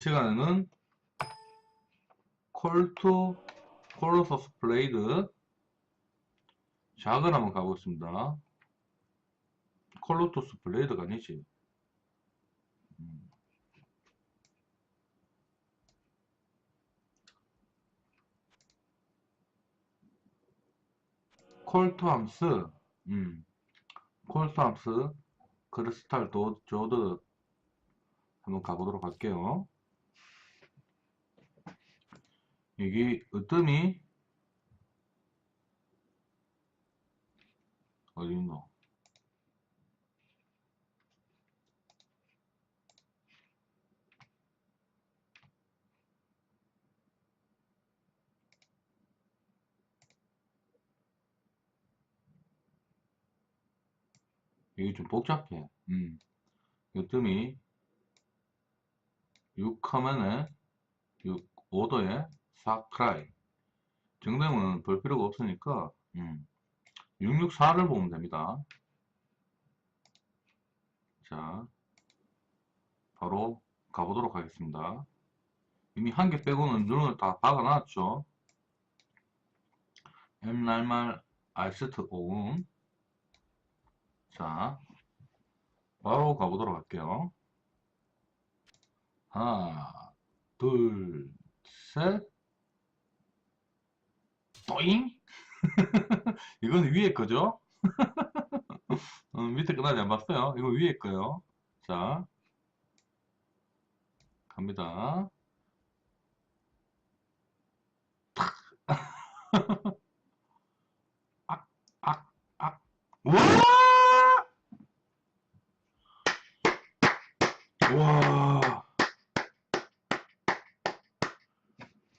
시간에는 콜투 콜로서스 블레이드 작은 한번 가보겠습니다. 콜로토스 블레이드가 아니지. 음. 콜토함스, 음. 콜토함스, 크리스탈 도, 조드 한번 가보도록 할게요. 여기 으뜸이 어디 있노? 이게 좀 복잡해. 음. 으뜸이 6화면에 6 오더에 4크라이 정도면 볼 필요가 없으니까 음. 664를 보면 됩니다. 자, 바로 가보도록 하겠습니다. 이미 한 개 빼고는 눈을 다 박아놨죠. M날말 아이스트 5음. 자, 바로 가보도록 할게요. 하나, 둘, 셋. 또잉? 이건 위에 거죠? 어, 밑에 끝나지 안 봤어요. 이거 위에 거요. 자, 갑니다. 탁! 악, 악, 악. 와! 와!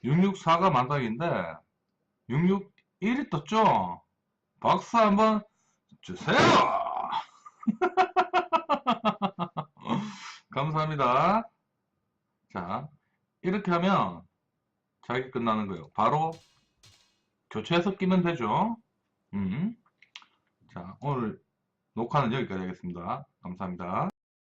664가 만당인데 661이 떴죠? 박수 한번 주세요! 감사합니다. 자, 이렇게 하면 자기 끝나는 거예요. 바로 교체해서 끼면 되죠. 음. 자, 오늘 녹화는 여기까지 하겠습니다. 감사합니다.